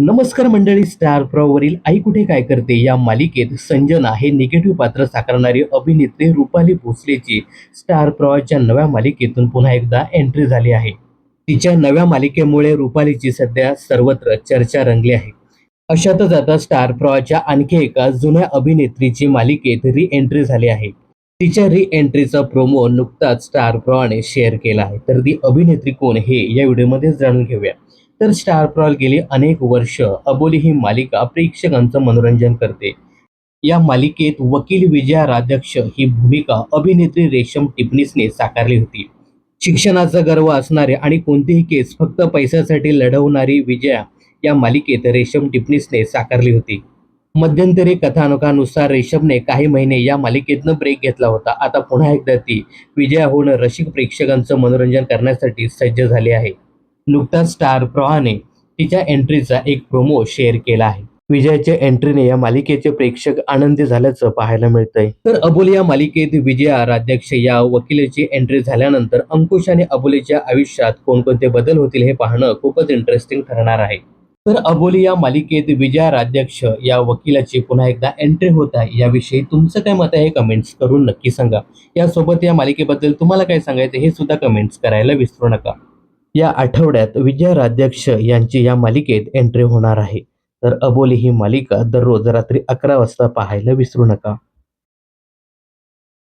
नमस्कार मंडळी स्टार वरील आई कुठे काय करते या मालिकेत संजना हे निगेटिव्ह पात्र साकारणारी अभिनेत्री रुपाली भोसलेची. स्टार प्रवाहच्या नव्या मालिकेतून पुन्हा एकदा एंट्री झाली आहे. तिच्या नव्या मालिकेमुळे रुपालीची सध्या सर्वत्र चर्चा रंगली आहे. अशातच आता स्टार प्रवाहच्या आणखी एका जुन्या अभिनेत्रीची मालिकेत री एंट्री झाली आहे. तिच्या री एंट्रीचा प्रोमो नुकताच स्टार प्रवाहाने शेअर केला आहे. तर ती अभिनेत्री कोण हे या व्हिडिओमध्येच जाणून घेऊया. तर स्टार प्रॉल गेली अनेक वर्ष. अबोली ही मालिका प्रेक्षकांचं मनोरंजन करते. या मालिकेत वकील विजया राध्यक्ष ही भूमिका अभिनेत्री रेशम टिपणीसने साकारली होती. शिक्षणाचा गर्व असणारे आणि कोणतीही केस फक्त पैशासाठी लढवणारी विजया या मालिकेत रेशम टिपणीसने साकारली होती. मध्यंतरी कथानकानुसार रेशमने काही महिने या मालिकेतनं ब्रेक घेतला होता. आता पुन्हा एकदा ती विजया होऊन रसिक प्रेक्षकांचं मनोरंजन करण्यासाठी सज्ज झाली आहे. नुकताच स्टार प्रवाहाने तिच्या एंट्रीचा एक प्रोमो शेअर केला आहे. विजयाच्या एंट्रीने या मालिकेचे प्रेक्षक आनंदी झाल्याचं पाहायला मिळतंय. तर अबोल या मालिकेत विजया राध्यक्ष या वकिलाची एंट्री झाल्यानंतर अंकुश आणि अबोलीच्या आयुष्यात कोणकोणते बदल होतील हे पाहणं खूपच इंटरेस्टिंग ठरणार आहे. तर अबोली या मालिकेत विजया राध्यक्ष या वकिलाची पुन्हा एकदा एंट्री होत आहे. याविषयी तुमचं काय मत आहे कमेंट्स करून नक्की सांगा. यासोबत या मालिकेबद्दल तुम्हाला काय सांगायचं हे सुद्धा कमेंट्स करायला विसरू नका. या आठवड्यात विजय राध्यक्ष यांची या मालिकेत एंट्री होणार आहे. तर अबोली ही मालिका दररोज रात्री अकरा वाजता पाहायला विसरू नका.